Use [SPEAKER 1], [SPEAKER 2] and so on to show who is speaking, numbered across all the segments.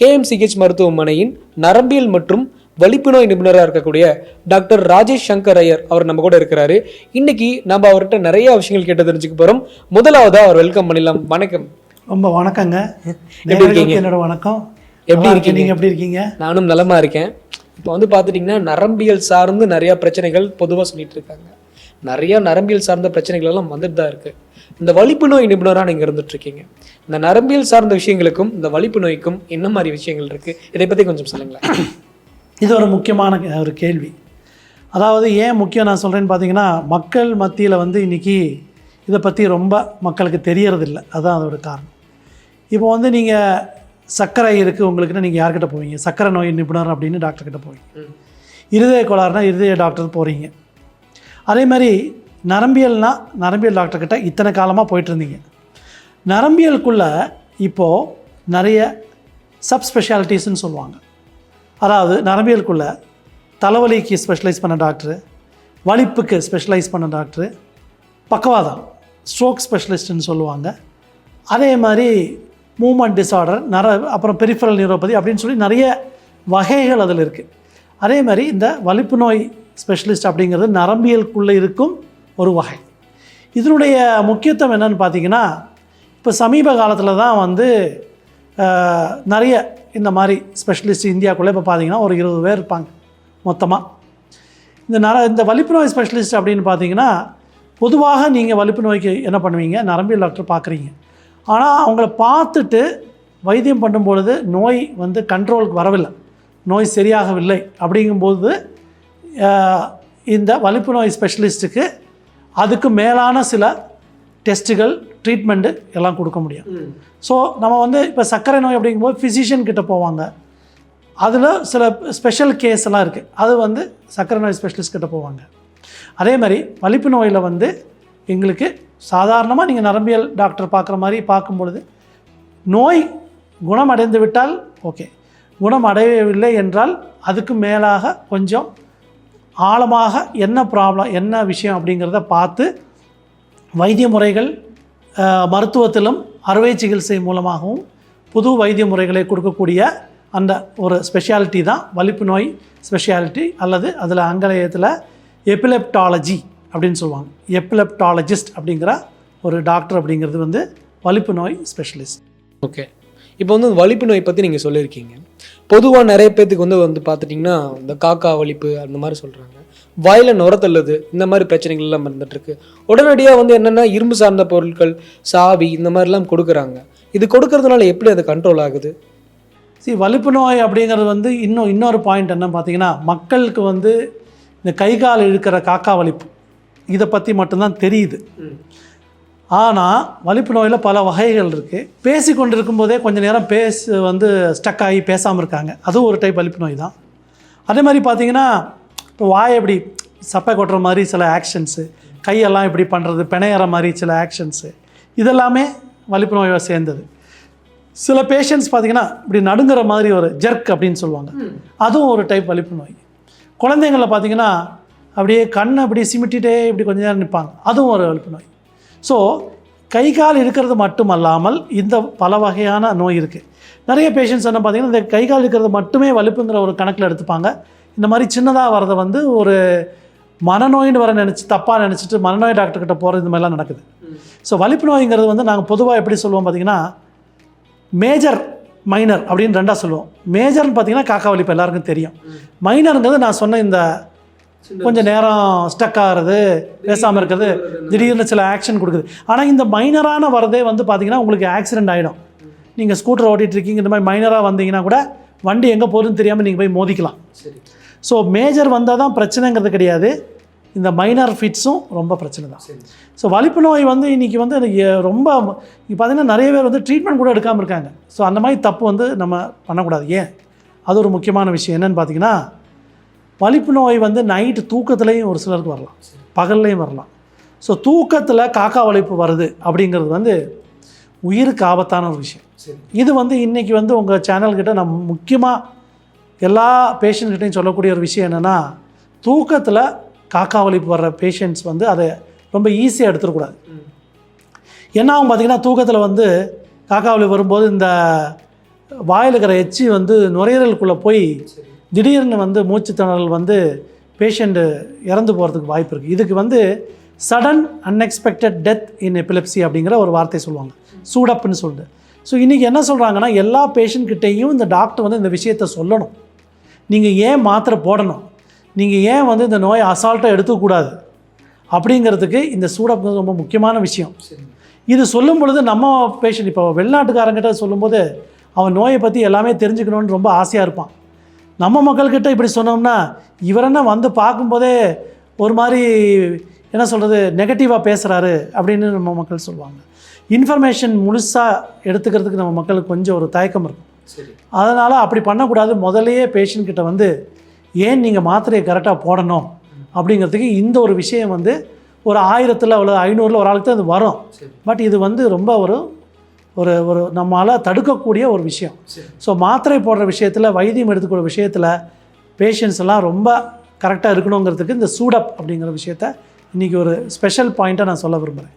[SPEAKER 1] KMCH மருத்துவமனையின் நரம்பியல் மற்றும் வலிப்பு நோய் நிபுணராக இருக்கக்கூடிய டாக்டர் ராஜேஷ் சங்கர் ஐயர் அவர் நம்ம கூட இருக்கிறாரு. இன்னைக்கு நம்ம அவர்கிட்ட நிறைய விஷயங்கள் கேட்டு தெரிஞ்சுக்க போறோம். முதலாவதா அவர் வெல்கம் பண்ணிடலாம். வணக்கம்.
[SPEAKER 2] ரொம்ப வணக்கங்க.
[SPEAKER 1] எப்படி இருக்கீங்க?
[SPEAKER 2] என்னோட வணக்கம்.
[SPEAKER 1] எப்படி. இருக்கீங்க?
[SPEAKER 2] நீங்க எப்படி இருக்கீங்க?
[SPEAKER 1] நானும் நலமா இருக்கேன். இப்போ வந்து பார்த்துட்டிங்கன்னா நரம்பியல் சார்ந்து நிறைய பிரச்சனைகள் பொதுவாக சொல்லிட்டு இருக்காங்க. நிறைய நரம்பியல் சார்ந்த பிரச்சனைகள் எல்லாம் வந்துட்டு தான் இருக்கு. இந்த வலிப்பு நோய் நிபுணராக நீங்கள் இருந்துட்டு இருக்கீங்க. இந்த நரம்பியல் சார்ந்த விஷயங்களுக்கும் இந்த வலிப்பு நோய்க்கும் என்ன மாதிரி விஷயங்கள் இருக்கு? இதை பத்தி கொஞ்சம் சொல்லுங்களேன்.
[SPEAKER 2] இது ஒரு முக்கியமான ஒரு கேள்வி. அதாவது ஏன் முக்கியம் நான் சொல்கிறேன்னு பார்த்தீங்கன்னா மக்கள் மத்தியில் வந்து இன்னைக்கு இதை பற்றி ரொம்ப மக்களுக்கு தெரியறதில்ல. அதுதான் அதோட காரணம். இப்போ வந்து நீங்கள் சர்க்கரை இருக்குது உங்களுக்குன்னா நீங்கள் யார்கிட்ட போவீங்க? சர்க்கரை நோய் நிபுணர் அப்படின்னு டாக்டர் கிட்ட போவீங்க. இருதய கோளாறுனா இருதய டாக்டர் போகிறீங்க அதே மாதிரி நரம்பியல்னா நரம்பியல் டாக்டர் கிட்ட இத்தனை காலமாக போயிட்டு இருந்தீங்க. நரம்பியலுக்குள்ளே இப்போது நிறைய சப்ஸ்பெஷாலிட்டிஸ்னு சொல்லுவாங்க. அதாவது நரம்பியலுக்குள்ள தலைவலிக்கு ஸ்பெஷலைஸ் பண்ண டாக்டரு வலிப்புக்கு ஸ்பெஷலைஸ் பண்ண டாக்டரு பக்கவாதம் ஸ்ட்ரோக் ஸ்பெஷலிஸ்ட்டுன்னு சொல்லுவாங்க. அதே மாதிரி மூமெண்ட் டிஸார்டர் நர அப்புறம் பெரிஃபரல் நியூரோபதி அப்படின்னு சொல்லி நிறைய வகைகள் அதில் இருக்குது அதே மாதிரி இந்த வலிப்பு நோய் ஸ்பெஷலிஸ்ட் அப்படிங்கிறது நரம்பியலுக்குள்ளே இருக்கும் ஒரு வகை. இதனுடைய முக்கியத்துவம் என்னன்னு பார்த்தீங்கன்னா இப்போ சமீப காலத்தில் தான் வந்து நிறைய இந்த மாதிரி ஸ்பெஷலிஸ்ட் இந்தியாக்குள்ளே இப்போ பார்த்தீங்கன்னா ஒரு இருபது பேர் இருப்பாங்க மொத்தமாக இந்த நர இந்த வலிப்பு நோய் ஸ்பெஷலிஸ்ட் அப்படின்னு பார்த்தீங்கன்னா பொதுவாக நீங்கள் வலிப்பு நோய்க்கு என்ன பண்ணுவீங்க? நரம்பியல் டாக்டர் பார்க்குறீங்க ஆனால் அவங்கள பார்த்துட்டு வைத்தியம் பண்ணும் பொழுது நோய் வந்து கண்ட்ரோலுக்கு வரவில்லை. நோய் சரியாகவில்லை அப்படிங்கும்போது இந்த வலிப்பு நோய் ஸ்பெஷலிஸ்ட்டுக்கு அதுக்கு மேலான சில டெஸ்ட்டுகள் ட்ரீட்மெண்ட்டு எல்லாம் கொடுக்க முடியும். ஸோ நம்ம வந்து இப்போ சர்க்கரை நோய் அப்படிங்கும்போது ஃபிசிஷியன் கிட்ட போவாங்க. அதில் சில ஸ்பெஷல் கேஸ் எல்லாம் இருக்குது அது வந்து சர்க்கரை நோய் ஸ்பெஷலிஸ்ட் கிட்ட போவாங்க. அதே மாதிரி வலிப்பு நோயில் வந்து எங்களுக்கு சாதாரணமாக நீங்கள் நரம்பியல் டாக்டர் பார்க்குற மாதிரி பார்க்கும் பொழுது நோய் குணமடைந்து விட்டால் ஓகே குணமடையவில்லை என்றால் அதுக்கு மேலாக கொஞ்சம் ஆழமாக என்ன ப்ராப்ளம் என்ன விஷயம் அப்படிங்கிறத பார்த்து வைத்திய முறைகள் மருத்துவத்திலும் அறுவை சிகிச்சை மூலமாகவும் புது வைத்திய முறைகளை கொடுக்கக்கூடிய அந்த ஒரு ஸ்பெஷாலிட்டி தான் வலிப்பு நோய் ஸ்பெஷாலிட்டி அல்லது அதில் ஆங்கிலேயத்தில் எபிலெப்டாலஜி அப்படின்னு சொல்லுவாங்க. எபிலெப்டாலஜிஸ்ட் அப்படிங்கிற ஒரு டாக்டர் அப்படிங்கிறது வந்து வலிப்பு நோய் ஸ்பெஷலிஸ்ட்
[SPEAKER 1] ஓகே இப்போ வந்து வலிப்பு நோய் பற்றி நீங்கள் சொல்லியிருக்கீங்க. பொதுவாக நிறைய பேர்த்துக்கு வந்து வந்து பார்த்துட்டிங்கன்னா இந்த காக்கா வலிப்பு அந்த மாதிரி சொல்கிறாங்க வாயில நுர தள்ளுது. இந்த மாதிரி பிரச்சனைகள் எல்லாம் இருந்துட்டு இருக்கு உடனடியாக வந்து என்னென்னா இரும்பு சார்ந்த பொருட்கள் சாவி இந்த மாதிரிலாம் கொடுக்குறாங்க. இது கொடுக்கறதுனால எப்படி அது கண்ட்ரோல் ஆகுது?
[SPEAKER 2] சி வலிப்பு நோய் அப்படிங்கிறது வந்து இன்னும் இன்னொரு பாயிண்ட் என்ன பார்த்தீங்கன்னா மக்களுக்கு வந்து இந்த கை கால் இழுக்கிற காக்கா வலிப்பு. இதை பற்றி மட்டும்தான் தெரியுது. ஆனால் வலிப்பு நோயில் பல வகைகள் இருக்குது பேசி கொண்டு இருக்கும்போதே கொஞ்சம் நேரம் பேச வந்து ஸ்டக் ஆகி பேசாமல் இருக்காங்க. அதுவும் ஒரு டைப் வலிப்பு நோய் தான். அதே மாதிரி பார்த்தீங்கன்னா இப்போ வாயை இப்படி சப்பை கொட்டுற மாதிரி சில ஆக்ஷன்ஸு கையெல்லாம் இப்படி பண்ணுறது பிணையிற மாதிரி சில ஆக்ஷன்ஸு இதெல்லாமே வலிப்பு நோயை சேர்ந்தது. சில பேஷண்ட்ஸ் பார்த்தீங்கன்னா இப்படி நடுங்குற மாதிரி ஒரு ஜெர்க் அப்படின்னு சொல்லுவாங்க. அதுவும் ஒரு டைப் வலிப்பு நோய் குழந்தைங்களில் பார்த்தீங்கன்னா அப்படியே கண்ணை அப்படியே சிமிட்டிகிட்டே இப்படி கொஞ்ச நேரம் நிற்பாங்க. அதுவும் ஒரு வலிப்பு நோய் ஸோ கை கால் இருக்கிறது மட்டும் அல்லாமல் இந்த பல வகையான நோய் இருக்குது நிறைய பேஷண்ட்ஸ் என்ன பார்த்தீங்கன்னா இந்த கை கால் இருக்கிறது மட்டுமே வலிப்புங்கிற ஒரு கணக்கில் எடுத்துப்பாங்க. இந்த மாதிரி சின்னதாக வரதை வந்து ஒரு மனநோயின்னு வர நினச்சி தப்பாக நினச்சிட்டு மனநோய் டாக்டர்கிட்ட போகிறது இந்த மாதிரிலாம் நடக்குது. ஸோ வலிப்பு நோய்ங்கிறது வந்து நாங்கள் பொதுவாக எப்படி சொல்லுவோம் பார்த்தீங்கன்னா மேஜர் மைனர் அப்படின்னு ரெண்டாக சொல்லுவோம். மேஜர்னு பார்த்தீங்கன்னா காக்கா வலிப்பு எல்லாருக்கும் தெரியும். மைனருங்கிறது நான் சொன்ன இந்த கொஞ்சம் நேரம் ஸ்டக் ஆகிறது பேசாமல் இருக்கிறது திடீர்னு சில ஆக்ஷன் கொடுக்குது. ஆனால் இந்த மைனரான வரதே வந்து பார்த்தீங்கன்னா உங்களுக்கு ஆக்சிடென்ட் ஆகிடும் நீங்கள் ஸ்கூட்டர் ஓட்டிகிட்டு இருக்கீங்க இந்த மாதிரி மைனராக வந்தீங்கன்னா கூட வண்டி எங்கே போகுதுன்னு தெரியாமல் நீங்கள் போய் மோதிக்கலாம்.
[SPEAKER 1] சரி.
[SPEAKER 2] ஸோ மேஜர் வந்தால் தான் பிரச்சனைங்கிறது கிடையாது. இந்த மைனர் ஃபிட்ஸும் ரொம்ப பிரச்சனை தான். ஸோ வலிப்பு நோய் வந்து இன்றைக்கி வந்து ரொம்ப இப்போ பார்த்தீங்கன்னா நிறைய பேர் வந்து ட்ரீட்மெண்ட் கூட எடுக்காமல் இருக்காங்க. ஸோ அந்த மாதிரி தப்பு வந்து நம்ம பண்ணக்கூடாது. ஏன்? அது ஒரு முக்கியமான விஷயம். என்னன்னு பார்த்தீங்கன்னா வலிப்பு நோய் வந்து நைட்டு தூக்கத்துலேயும் ஒரு சிலருக்கு வரலாம். பகல்லையும் வரலாம். ஸோ தூக்கத்தில் காக்கா வலிப்பு வருது அப்படிங்கிறது வந்து உயிருக்கு ஆபத்தான ஒரு விஷயம். இது வந்து இன்றைக்கி வந்து உங்கள் சேனல்கிட்ட நான் முக்கியமாக எல்லா பேஷண்ட்கிட்டையும் சொல்லக்கூடிய ஒரு விஷயம் என்னென்னா தூக்கத்தில் காக்கா வலிப்பு வர்ற பேஷண்ட்ஸ் வந்து அதை ரொம்ப ஈஸியாக எடுத்துடக்கூடாது. என்ன ஆகும் பார்த்திங்கன்னா தூக்கத்தில் வந்து காக்கா வலிப்பு வரும்போது இந்த வாயில் இருக்கிற எச்சி வந்து நுரையீரலுக்குள்ளே போய் திடீர்னு வந்து மூச்சுத்திணறல் வந்து பேஷண்ட்டு இறந்து போகிறதுக்கு வாய்ப்பு இருக்குது இதுக்கு வந்து sudden unexpected death in epilepsy அப்படிங்கிற ஒரு வார்த்தை சொல்லுவாங்க. சூடப்புன்னு சொல்லிட்டு. ஸோ இன்றைக்கி என்ன சொல்கிறாங்கன்னா எல்லா பேஷண்ட்கிட்டேயும் இந்த டாக்டர் வந்து இந்த விஷயத்த சொல்லணும். நீங்கள் ஏன் மாத்திரை போடணும்? நீங்கள் ஏன் வந்து இந்த நோயை அசால்ட்டாக எடுத்துக்கூடாது அப்படிங்கிறதுக்கு இந்த சூடப் ரொம்ப முக்கியமான விஷயம். இது சொல்லும் பொழுது நம்ம பேஷண்ட் இப்போ வெளிநாட்டுக்காரங்கிட்ட சொல்லும்போது அவன் நோயை பற்றி எல்லாமே தெரிஞ்சுக்கணும்னு ரொம்ப ஆசையாக இருப்பான். நம்ம மக்கள்கிட்ட இப்படி சொன்னோம்னா இவரென்ன வந்து பார்க்கும்போதே ஒரு மாதிரி என்ன சொல்கிறது நெகட்டிவாக பேசுகிறாரு அப்படின்னு நம்ம மக்கள் சொல்லுவாங்க. இன்ஃபர்மேஷன் முழுசாக எடுத்துக்கிறதுக்கு நம்ம மக்களுக்கு கொஞ்சம் ஒரு தயக்கம் இருக்கும். அதனால் அப்படி பண்ணக்கூடாது. முதல்லயே பேஷண்ட் கிட்ட வந்து ஏன் நீங்கள் மாத்திரையை கரெக்டாக போடணும்? அப்படிங்கிறதுக்கு இந்த ஒரு விஷயம் வந்து ஒரு ஆயிரத்தில் அவ்வளோ ஐநூறில் ஒரு ஆளுக்கு தான் இது வரும். பட் இது வந்து ரொம்ப ஒரு ஒரு ஒரு நம்மளால் தடுக்கக்கூடிய ஒரு விஷயம். ஸோ மாத்திரை போடுற விஷயத்தில் வைத்தியம் எடுத்துக்கிற விஷயத்தில் பேஷண்ட்ஸ் எல்லாம் ரொம்ப கரெக்டாக இருக்கணுங்கிறதுக்கு இந்த சூடப் அப்படிங்கிற விஷயத்த இன்றைக்கி ஒரு ஸ்பெஷல் பாயிண்ட்டாக நான் சொல்ல விரும்புகிறேன்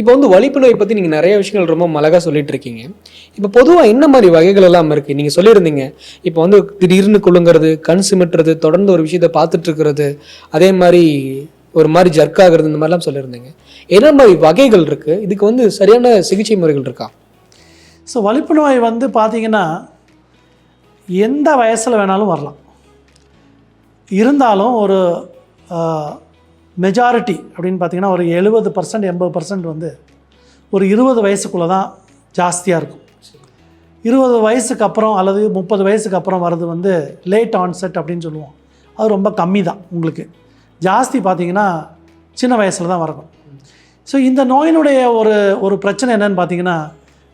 [SPEAKER 1] இப்போ வந்து வலிப்பு நோய் பற்றி நீங்கள் நிறைய விஷயங்கள் ரொம்ப அழகாக சொல்லிட்டு இருக்கீங்க. இப்போ பொதுவாக என்ன மாதிரி வகைகள் எல்லாம் இருக்குது நீங்கள் சொல்லியிருந்தீங்க. இப்போ வந்து திடீர்னு குழுங்கிறது கண் சிமிட்டுறது தொடர்ந்து ஒரு விஷயத்தை பார்த்துட்டு இருக்கிறது அதே மாதிரி ஒரு மாதிரி ஜர்க் ஆகுறது இந்த மாதிரிலாம் சொல்லியிருந்தீங்க. என்ன மாதிரி வகைகள் இருக்குது இதுக்கு வந்து சரியான சிகிச்சை முறைகள் இருக்கா?
[SPEAKER 2] ஸோ வலிப்பு நோய் வந்து பார்த்தீங்கன்னா எந்த வயசில் வேணாலும் வரலாம். இருந்தாலும் ஒரு மெஜாரிட்டி அப்படின்னு பார்த்தீங்கன்னா ஒரு எழுபது பர்சன்ட் எண்பது பர்சன்ட் வந்து ஒரு இருபது வயசுக்குள்ளே தான் ஜாஸ்தியாக இருக்கும். இருபது வயசுக்கு அப்புறம் அல்லது முப்பது வயசுக்கு அப்புறம் வர்றது வந்து லேட் ஆன்செட் அப்படின்னு சொல்லுவோம். அது ரொம்ப கம்மி தான் உங்களுக்கு. ஜாஸ்தி பார்த்தீங்கன்னா சின்ன வயசில் தான் வரணும். ஸோ இந்த நோயினுடைய ஒரு ஒரு பிரச்சனை என்னன்னு பார்த்தீங்கன்னா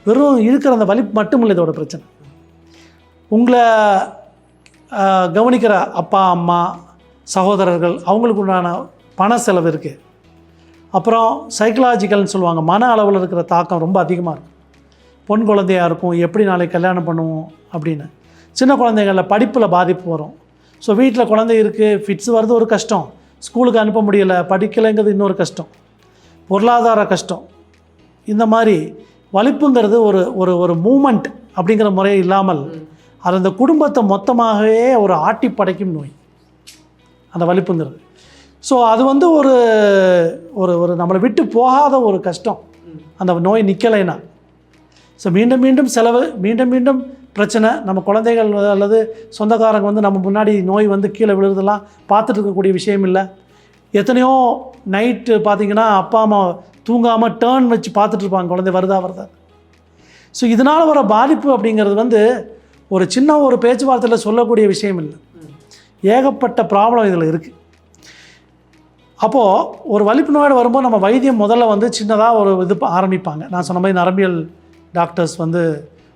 [SPEAKER 2] வெறும் இருக்கிற அந்த வலி மட்டும் இல்லை இதோட பிரச்சனை. உங்களை கவனிக்கிற அப்பா அம்மா சகோதரர்கள் அவங்களுக்கு உண்டான பண செலவு இருக்குது அப்புறம் சைக்கலாஜிக்கல்னு சொல்லுவாங்க மன அளவில் இருக்கிற தாக்கம் ரொம்ப அதிகமாக இருக்கும் பொன் குழந்தையாக இருக்கும் எப்படி நாளைக்கு கல்யாணம் பண்ணுவோம் அப்படின்னு. சின்ன குழந்தைங்களில் படிப்பில் பாதிப்பு வரும். ஸோ வீட்டில் குழந்தை இருக்குது ஃபிட்ஸ் வர்றது ஒரு கஷ்டம். ஸ்கூலுக்கு அனுப்ப முடியலை படிக்கலைங்கிறது இன்னொரு கஷ்டம். பொருளாதார கஷ்டம். இந்த மாதிரி வலிப்புங்கிறது ஒரு ஒரு ஒரு மூமெண்ட் அப்படிங்கிற முறை இல்லாமல் அது அந்த குடும்பத்தை மொத்தமாகவே ஒரு ஆட்டி படைக்கும் நோய். அந்த வலிப்புங்கிறது. ஸோ அது வந்து ஒரு ஒரு ஒரு நம்மளை விட்டு போகாத ஒரு கஷ்டம். அந்த நோய் நிற்கலைன்னா ஸோ மீண்டும் மீண்டும் செலவு மீண்டும் மீண்டும் பிரச்சனை. நம்ம குழந்தைகள் அல்லது சொந்தக்காரங்க வந்து நம்ம முன்னாடி நோய் வந்து கீழே விழுறதெல்லாம் பார்த்துட்டு இருக்கக்கூடிய விஷயம் இல்லை. எத்தனையோ நைட்டு பார்த்தீங்கன்னா அப்பா அம்மா தூங்காமல் டேர்ன் வச்சு பார்த்துட்ருப்பாங்க குழந்தை வருதா வருதா. ஸோ இதனால் வர பாதிப்பு அப்படிங்கிறது வந்து ஒரு சின்ன ஒரு பேச்சுவார்த்தையில் சொல்லக்கூடிய விஷயம் இல்லை. ஏகப்பட்ட ப்ராப்ளம் இதில் இருக்குது அப்போது ஒரு வலிப்பு நோயோடு வரும்போது நம்ம வைத்தியம் முதல்ல வந்து சின்னதாக ஒரு இது ஆரம்பிப்பாங்க. நான் சொன்ன மாதிரி நரம்பியல் டாக்டர்ஸ் வந்து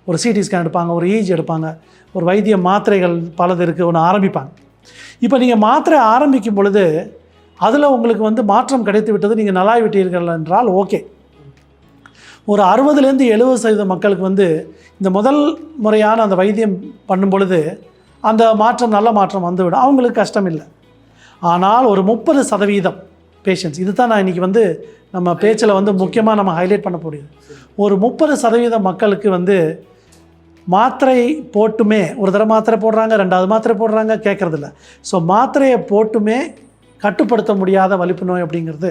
[SPEAKER 2] ஒரு சிடி ஸ்கேன் எடுப்பாங்க ஒரு EEG எடுப்பாங்க. ஒரு வைத்திய மாத்திரைகள் பலது இருக்குது ஒன்று ஆரம்பிப்பாங்க. இப்போ நீங்கள் மாத்திரை ஆரம்பிக்கும் பொழுது அதில் உங்களுக்கு வந்து மாற்றம் கிடைத்து விட்டது நீங்கள் நல்லா விட்டீர்கள் என்றால் ஓகே. ஒரு அறுபதுலேருந்து எழுபது சதவீத மக்களுக்கு வந்து இந்த முதல் முறையான அந்த வைத்தியம் பண்ணும் பொழுது அந்த மாற்றம் நல்ல மாற்றம் வந்துவிடும். அவங்களுக்கு கஷ்டம் இல்லை. ஆனால் ஒரு முப்பது சதவீதம் பேஷண்ட்ஸ் இது தான் நான் இன்றைக்கி வந்து நம்ம பேச்சில் வந்து முக்கியமாக நம்ம ஹைலைட் பண்ண முடியுது ஒரு முப்பது சதவீதம் மக்களுக்கு வந்து மாத்திரை போட்டுமே ஒரு தடவை மாத்திரை போடுறாங்க ரெண்டாவது மாத்திரை போடுறாங்க கேட்குறதில்ல ஸோ மாத்திரையை போட்டுமே கட்டுப்படுத்த முடியாத வலிப்பு நோய் அப்படிங்கிறது.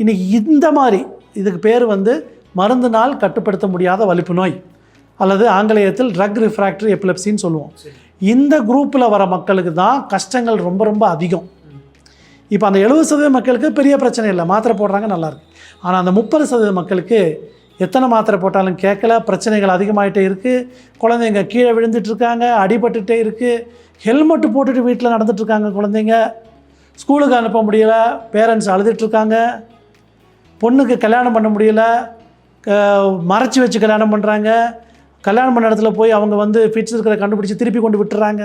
[SPEAKER 2] இன்னைக்கு இந்த மாதிரி இதுக்கு பேர் வந்து மருந்தினால் கட்டுப்படுத்த முடியாத வலிப்பு நோய். அல்லது ஆங்கிலேயத்தில் ட்ரக் ரிஃப்ராக்டரி எபிலெப்சின்னு சொல்லுவோம். இந்த குரூப்பில் வர மக்களுக்கு தான் கஷ்டங்கள் ரொம்ப ரொம்ப அதிகம். இப்போ அந்த எழுபது சதவீத மக்களுக்கு பெரிய பிரச்சனை இல்லை. மாத்திரை போடுறாங்க நல்லாயிருக்கு ஆனால் அந்த முப்பது சதவீத மக்களுக்கு எத்தனை மாத்திரை போட்டாலும் கேட்கல. பிரச்சனைகள் அதிகமாகிட்டே இருக்குது குழந்தைங்க கீழே விழுந்துட்டுருக்காங்க அடிபட்டுகிட்டே அடிபட்டுட்டே இருக்குது ஹெல்மெட் போட்டுட்டு வீட்டில் நடந்துட்டுருக்காங்க குழந்தைங்க. ஸ்கூலுக்கு அனுப்ப முடியல. பேரண்ட்ஸ் அழுதுட்டுருக்காங்க பொண்ணுக்கு கல்யாணம் பண்ண முடியல. க- வச்சு கல்யாணம் பண்ணுறாங்க கல்யாணம் பண்ண இடத்துல போய் அவங்க வந்து ஃபிட்ஸ் இருக்கிற கண்டுபிடிச்சி திருப்பி கொண்டு விட்டுறாங்க.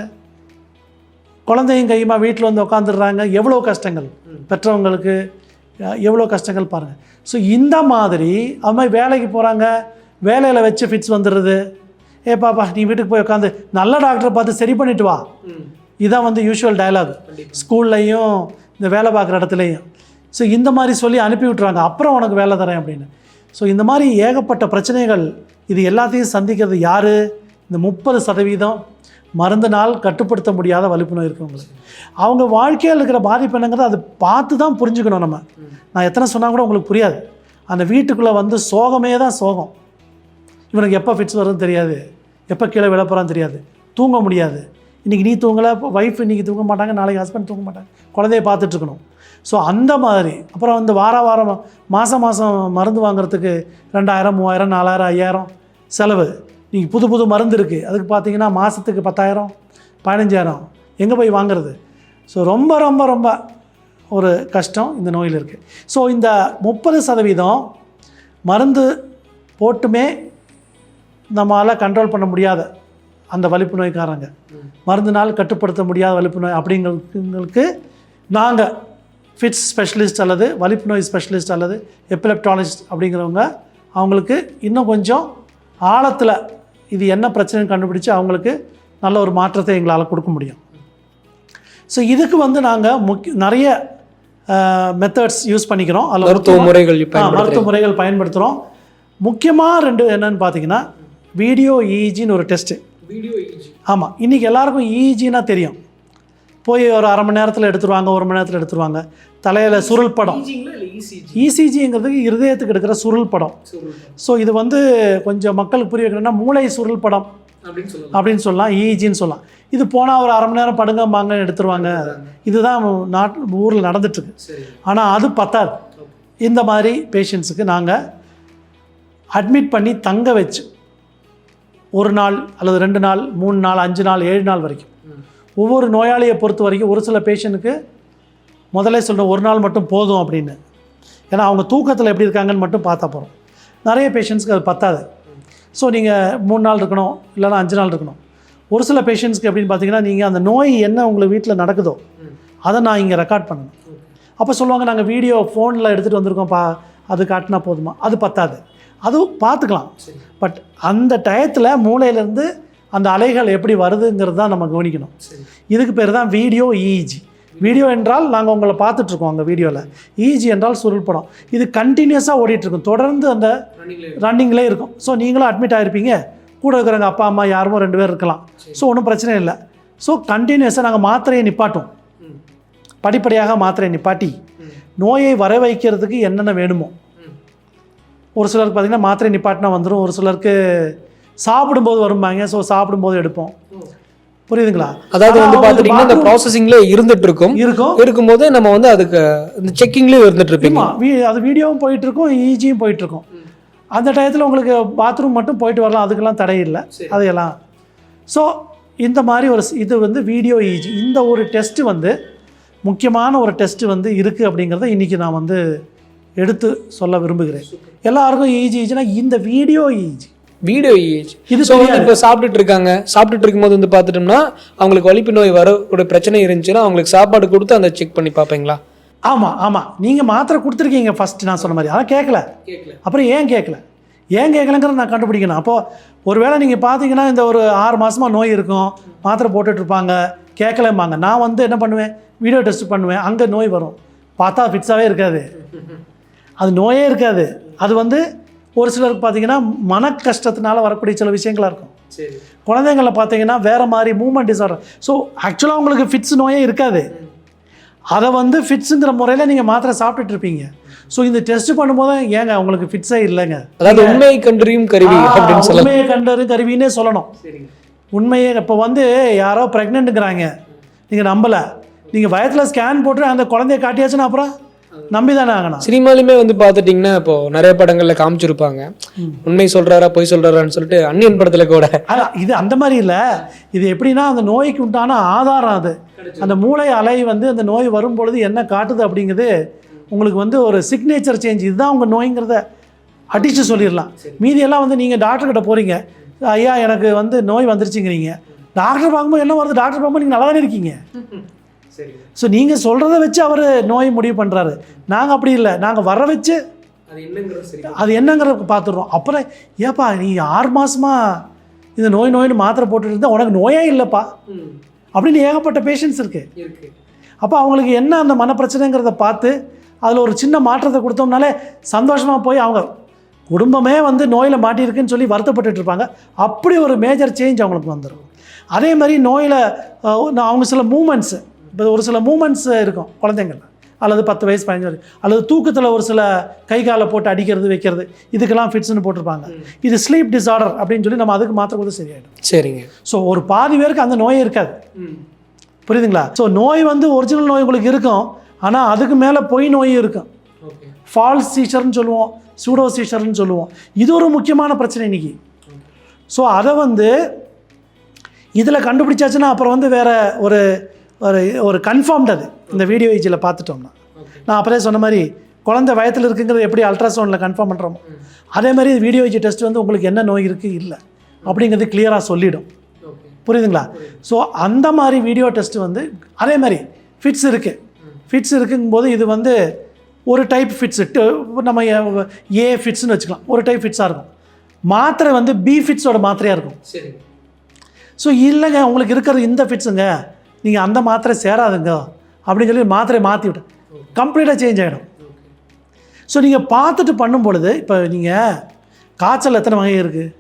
[SPEAKER 2] குழந்தையும் கையுமா வீட்டில் வந்து உட்காந்துடுறாங்க எவ்வளோ கஷ்டங்கள்? பெற்றவங்களுக்கு எவ்வளோ கஷ்டங்கள் பாருங்கள் ஸோ இந்த மாதிரி அது மாதிரி வேலைக்கு போகிறாங்க வேலையில் வச்சு ஃபிட்ஸ் வந்துடுறது. ஏ பாப்பா நீ வீட்டுக்கு போய் உட்காந்து நல்ல டாக்டரை பார்த்து சரி பண்ணிட்டு வா. இதான் வந்து யூஷுவல் டயலாக் ஸ்கூல்லையும் இந்த வேலை பார்க்குற இடத்துலையும். ஸோ இந்த மாதிரி சொல்லி அனுப்பி விட்ருவாங்க அப்புறம் உனக்கு வேலை தரேன் அப்படின்னு. ஸோ இந்த மாதிரி ஏகப்பட்ட பிரச்சனைகள் இது எல்லாத்தையும் சந்திக்கிறது யார்? இந்த முப்பது சதவீதம் மருந்தினால் கட்டுப்படுத்த முடியாத வலிப்பு நோய் இருக்கவங்களுக்கு அவங்க வாழ்க்கையில் இருக்கிற பாதிப்பு என்னங்கிறத அது பார்த்து தான் புரிஞ்சுக்கணும் நம்ம. நான் எத்தனை சொன்னால் கூட உங்களுக்கு புரியாது. அந்த வீட்டுக்குள்ளே வந்து சோகமே தான் சோகம். இவனுக்கு எப்போ ஃபிட்ஸ் வருதுன்னு தெரியாது. எப்போ கீழே விழப்போறான்னு தெரியாது. தூங்க முடியாது. இன்றைக்கி நீ தூங்கலை ஒய்ஃப் இன்றைக்கி தூங்க மாட்டாங்க நாளைக்கு ஹஸ்பண்ட் தூங்க மாட்டாங்க. குழந்தைய பார்த்துட்ருக்கணும் ஸோ அந்த மாதிரி. அப்புறம் வந்து வார வாரம் மாதம் மாதம் மருந்து வாங்குறதுக்கு ரெண்டாயிரம் மூவாயிரம் நாலாயிரம் ஐயாயிரம் செலவு. நீங்கள் புது புது மருந்து இருக்குது அதுக்கு பார்த்தீங்கன்னா மாதத்துக்கு பத்தாயிரம் பதினஞ்சாயிரம் எங்கே போய் வாங்குறது? ஸோ ரொம்ப ரொம்ப ரொம்ப ஒரு கஷ்டம் இந்த நோயில் இருக்குது ஸோ இந்த முப்பது சதவீதம் மருந்து போட்டுமே நம்மளால் கண்ட்ரோல் பண்ண முடியாத அந்த வலிப்பு நோய்க்காரங்க. மருந்தினால் கட்டுப்படுத்த முடியாத வலிப்பு நோய் அப்படிங்களுக்கு நாங்கள் ஃபிட்ஸ் ஸ்பெஷலிஸ்ட் அல்லது வலிப்பு நோய் ஸ்பெஷலிஸ்ட் அல்லது எப்பிலெப்டாலஜிஸ்ட் அப்படிங்கிறவங்க அவங்களுக்கு இன்னும் கொஞ்சம் ஆழத்தில் இது என்ன பிரச்சனைன்னு கண்டுபிடிச்சு அவங்களுக்கு நல்ல ஒரு மாற்றத்தை எங்களால் கொடுக்க முடியும். ஸோ இதுக்கு வந்து நாங்கள் முக்கிய நிறைய மெத்தட்ஸ் யூஸ் பண்ணிக்கிறோம். அதில்
[SPEAKER 1] மருத்துவ முறைகள்
[SPEAKER 2] மருத்துவ முறைகள் பயன்படுத்துகிறோம் முக்கியமாக ரெண்டு என்னன்னு பார்த்தீங்கன்னா வீடியோ இஇஜின்னு ஒரு டெஸ்ட்டு ஆமாம் இன்றைக்கி எல்லாருக்கும் இஇஜினா தெரியும். போய் ஒரு அரை மணி நேரத்தில் எடுத்துருவாங்க ஒரு மணி நேரத்தில் எடுத்துருவாங்க. தலையில் சுருள் படம். இசிஜிங்கிறதுக்கு இருதயத்துக்கு எடுக்கிற சுருள் படம். ஸோ இது வந்து கொஞ்சம் மக்களுக்கு புரிய வைக்கணும்னா மூளை சுருள் படம் அப்படின்னு சொல்லலாம். இஇஜின்னு சொல்லலாம். இது போனால் ஒரு அரை மணி நேரம் படுங்கம்பாங்க எடுத்துருவாங்க. இதுதான் நாட் ஊரில் நடந்துட்டுருக்கு. ஆனால் அது பத்தாது. இந்த மாதிரி பேஷண்ட்ஸுக்கு நாங்கள் அட்மிட் பண்ணி தங்க வச்சு ஒரு நாள் அல்லது ரெண்டு நாள் மூணு நாள் அஞ்சு நாள் ஏழு நாள் வரைக்கும் ஒவ்வொரு நோயாளியை பொறுத்த வரைக்கும் ஒரு சில பேஷண்ட்டுக்கு முதல்ல சொல்கிறேன் ஒரு நாள் மட்டும் போதும் அப்படின்னு. ஏன்னா அவங்க தூக்கத்தில் எப்படி இருக்காங்கன்னு மட்டும் பார்த்தா போகிறோம் நிறைய பேஷண்ட்ஸ்க்கு அது பத்தாது. ஸோ நீங்கள் மூணு நாள் இருக்கணும் இல்லைன்னா அஞ்சு நாள் இருக்கணும். ஒரு சில பேஷண்ட்ஸ்க்கு எப்படின்னு பார்த்தீங்கன்னா நீங்கள் அந்த நோய் என்ன உங்களுக்கு வீட்டில் நடக்குதோ அதை நான் இங்கே ரெக்கார்ட் பண்ணணும். அப்போ சொல்லுவாங்க நாங்கள் வீடியோ ஃபோனில் எடுத்துகிட்டு வந்திருக்கோம் பா அது காட்டினா போதுமா? அது பத்தாது. அதுவும் பார்த்துக்கலாம். பட் அந்த டயத்தில் மூளையிலேருந்து அந்த அலைகள் எப்படி வருதுங்கிறது தான் நம்ம கவனிக்கணும். இதுக்கு பேர் தான் வீடியோ இஇஜி வீடியோ என்றால் நாங்கள் உங்களை பார்த்துட்ருக்கோம் அங்கே வீடியோவில் இஇஜி என்றால் சுருள் படம். இது கண்டினியூஸாக ஓடிட்டுருக்கும் தொடர்ந்து அந்த ரன்னிங்லேயே இருக்கும். ஸோ நீங்களும் அட்மிட் ஆகிருப்பீங்க கூட இருக்கிறவங்க அப்பா அம்மா யாருமோ ரெண்டு பேர் இருக்கலாம். ஸோ ஒன்றும் பிரச்சனை இல்லை. ஸோ கண்டினியூஸாக நாங்கள் மாத்திரையை நிப்பாட்டும். படிப்படியாக மாத்திரையை நிப்பாட்டி நோயை வர வைக்கிறதுக்கு என்னென்ன வேணுமோ. ஒரு சிலருக்கு பார்த்தீங்கன்னா மாத்திரை நிப்பாட்டினா வந்துடும் ஒரு சிலருக்கு சாப்பிடும்போது வரும்பாங்க. ஸோ சாப்பிடும்போது எடுப்போம். புரியுதுங்களா?
[SPEAKER 1] அதாவது வந்து
[SPEAKER 2] அவங்களுக்கு
[SPEAKER 1] பாத்துட்டீங்கன்னா இந்த
[SPEAKER 2] bathroom
[SPEAKER 1] ப்ராசஸிங்ல இருந்துட்டு இருக்கும்.
[SPEAKER 2] இருக்கும்
[SPEAKER 1] இருக்கும்போது நம்ம வந்து அதுக்கு இந்த செக்கிங்லயும் இருந்துட்டு இருப்பீங்க
[SPEAKER 2] வீ அது வீடியோவும் போயிட்டு இருக்கும் ஈஜியும் போயிட்டு இருக்கும் அந்த டயத்தில் உங்களுக்கு பாத்ரூம் மட்டும் போயிட்டு வரலாம். அதுக்கெல்லாம் தடை இல்லை. அதையெல்லாம். ஸோ இந்த மாதிரி ஒரு இது வந்து வீடியோ இஜி இந்த ஒரு டெஸ்ட்டு வந்து முக்கியமான ஒரு டெஸ்ட்டு வந்து இருக்குது அப்படிங்கிறத இன்றைக்கி நான் வந்து எடுத்து சொல்ல விரும்புகிறேன். எல்லாருக்கும் இஜி இஜினா இந்த வீடியோ இஜி
[SPEAKER 1] வீடியோ ஏஜ்
[SPEAKER 2] இது
[SPEAKER 1] ஸோ வந்து இப்போ சாப்பிட்டுட்டு இருக்காங்க சாப்பிட்டுட்டு இருக்கும்போது வந்து பார்த்துட்டோம்னா அவங்களுக்கு வலிப்பு நோய் வரக்கூடிய பிரச்சனை இருந்துச்சுன்னா அவங்களுக்கு சாப்பாடு கொடுத்து அந்த செக் பண்ணி பார்ப்பீங்களா
[SPEAKER 2] ஆமாம் ஆமாம் நீங்கள் மாத்திரை கொடுத்துருக்கீங்க ஃபஸ்ட்டு நான் சொன்ன மாதிரி. அதான் கேட்கல அப்புறம் ஏன் கேட்கல ஏன் கேட்கலங்கிறத நான் கண்டுபிடிக்கணும். அப்போது ஒருவேளை நீங்கள் பார்த்தீங்கன்னா இந்த ஒரு ஆறு மாதமாக நோய் இருக்கும். மாத்திரை போட்டுட்டு இருப்பாங்க கேட்கலம்பாங்க நான் வந்து என்ன பண்ணுவேன்? வீடியோ டெஸ்ட் பண்ணுவேன். அங்கே நோய் வரும். பார்த்தா ஃபிட்ஸாகவே இருக்காது. அது நோயே இருக்காது. அது வந்து ஒரு சிலருக்கு பார்த்தீங்கன்னா மன கஷ்டத்தினால வரக்கூடிய சில விஷயங்களா இருக்கும்.
[SPEAKER 1] சரி.
[SPEAKER 2] குழந்தைங்கள பார்த்தீங்கன்னா வேறு மாதிரி மூமெண்ட் டிசார்டர் ஸோ ஆக்சுவலாக உங்களுக்கு ஃபிட்ஸ் நோயே இருக்காது. அதை வந்து ஃபிட்ஸுங்கிற முறையில் நீங்கள் மாத்திரை சாப்பிட்டுட்டு இருப்பீங்க. ஸோ இந்த டெஸ்ட் பண்ணும்போது ஏங்க உங்களுக்கு ஃபிட்ஸே இல்லைங்க?
[SPEAKER 1] அதாவது உண்மை கண்டறியும் கருவி
[SPEAKER 2] உண்மையை கண்டது கருவின்னே சொல்லணும். உண்மையே இப்போ வந்து யாரோ ப்ரெக்னென்ட்டுங்கிறாங்க நீங்கள் நம்பலை. நீங்கள் வயத்தில் ஸ்கேன் போட்டு அந்த குழந்தைய காட்டியாச்சுன்னா அப்புறம்? நம்பி தானே ஆகணும்.
[SPEAKER 1] சினிமாலுமே வந்து பார்த்துட்டிங்கன்னா இப்போ நிறைய படங்கள்ல காமிச்சிருப்பாங்க. உண்மை சொல்றாரா பொய் சொல்றாரான்னு சொல்லிட்டு அன்னியன் படத்துல கூட.
[SPEAKER 2] இது அந்த மாதிரி இல்லை. இது எப்படின்னா அந்த நோய்க்கு உண்டான ஆதாரம் அது. அந்த மூளை அலை வந்து அந்த நோய் வரும் பொழுது என்ன காட்டுது அப்படிங்கிறது உங்களுக்கு வந்து ஒரு சிக்னேச்சர் சேஞ்ச் இதுதான் உங்கள் நோய்ங்கிறத அடித்து சொல்லிடலாம். மீதியெல்லாம் வந்து நீங்கள் டாக்டர்கிட்ட போகிறீங்க ஐயா எனக்கு வந்து நோய் வந்துருச்சுங்கிறீங்க. டாக்டர் பார்க்கும்போது என்ன வருது? டாக்டர் பார்க்கும்போது நீங்கள் நல்லா தானே இருக்கீங்க. ஸோ நீங்கள் சொல்கிறத வச்சு அவர் நோய் முடிவு பண்ணுறாரு நாங்கள் அப்படி இல்லை. நாங்கள் வர வச்சு
[SPEAKER 1] அது என்னங்கிறது
[SPEAKER 2] பார்த்துடுறோம் அப்புறம் ஏப்பா நீ ஆறு மாசமா இந்த நோய் நோய்னு மாத்திரை போட்டுட்டு இருந்தா உனக்கு நோயே இல்லைப்பா. அப்படின்னு ஏகப்பட்ட பேஷண்ட்ஸ் இருக்கு.
[SPEAKER 1] இருக்கு.
[SPEAKER 2] அப்போ அவங்களுக்கு என்ன அந்த மனப்பிரச்சனைங்கிறத பார்த்து அதில் ஒரு சின்ன மாற்றத்தை கொடுத்தோம்னாலே சந்தோஷமாக போய் அவங்க குடும்பமே வந்து நோயில் மாட்டியிருக்குன்னு சொல்லி வருத்தப்பட்டுட்டு இருப்பாங்க. அப்படி ஒரு மேஜர் சேஞ்ச் அவங்களுக்கு வந்துடும் அதே மாதிரி நோயில் அவங்க சில மூமெண்ட்ஸு இப்போ ஒரு சில மூமெண்ட்ஸ் இருக்கும் குழந்தைங்கள்ல. அல்லது பத்து வயசு பதினஞ்சு அல்லது தூக்கத்தில் ஒரு சில கை காலை போட்டு அடிக்கிறது வைக்கிறது. இதுக்கெல்லாம் ஃபிட்ஸ்னு போட்டிருப்பாங்க. இது ஸ்லீப் டிஸார்டர் அப்படின்னு சொல்லி நம்ம அதுக்கு மாத்திர போது சரியாயிடும்.
[SPEAKER 1] சரிங்க.
[SPEAKER 2] ஸோ ஒரு பாதி பேருக்கு அந்த நோயே இருக்காது. புரியுதுங்களா? ஸோ நோய் வந்து ஒரிஜினல் நோய் உங்களுக்கு இருக்கும். ஆனால் அதுக்கு மேலே பொய் நோயும் இருக்கும். ஃபால்ஸ் சீஷர்னு சொல்லுவோம். சூடோ சீஷர்னு சொல்லுவோம். இது ஒரு முக்கியமான பிரச்சனை இன்னைக்கு. ஸோ அதை வந்து இதில் கண்டுபிடிச்சாச்சுன்னா அப்புறம் வந்து வேற ஒரு ஒரு ஒரு கன்ஃபார்ம்டு அது. இந்த வீடியோ ஏஜில் பார்த்துட்டோம்னா. நான் அப்போதே சொன்ன மாதிரி குழந்தை வயத்தில் இருக்குங்கிறது எப்படி அல்ட்ராசவுண்டில் கன்ஃபார்ம் பண்ணுறோமோ அதே மாதிரி வீடியோ ஏஜி டெஸ்ட் வந்து உங்களுக்கு என்ன நோய் இருக்குது இல்லை. அப்படிங்கிறது கிளியராக சொல்லிடும்.
[SPEAKER 1] ஓகே
[SPEAKER 2] புரியுதுங்களா? ஸோ அந்த மாதிரி வீடியோ டெஸ்ட் வந்து அதே மாதிரி ஃபிட்ஸ் இருக்குது ஃபிட்ஸ் இருக்குங்கும்போது இது வந்து ஒரு டைப் ஃபிட்ஸ் நம்ம ஏ ஃபிட்ஸ்னு வச்சுக்கலாம். ஒரு டைப் ஃபிட்ஸாக இருக்கும். மாத்திரை வந்து பி ஃபிட்ஸோட மாத்திரையாக இருக்கும். ஸோ இல்லைங்க உங்களுக்கு இருக்கிறது இந்த ஃபிட்ஸுங்க நீங்கள் அந்த மாத்திரை சேராதுங்க. அப்படின்னு சொல்லி மாத்திரை மாற்றி விட்டு கம்ப்ளீட்டாக சேஞ்ச் ஆகிடும் ஸோ நீங்கள் பார்த்துட்டு பண்ணும் பொழுது இப்போ நீங்கள் காய்ச்சல் எத்தனை வகை இருக்குது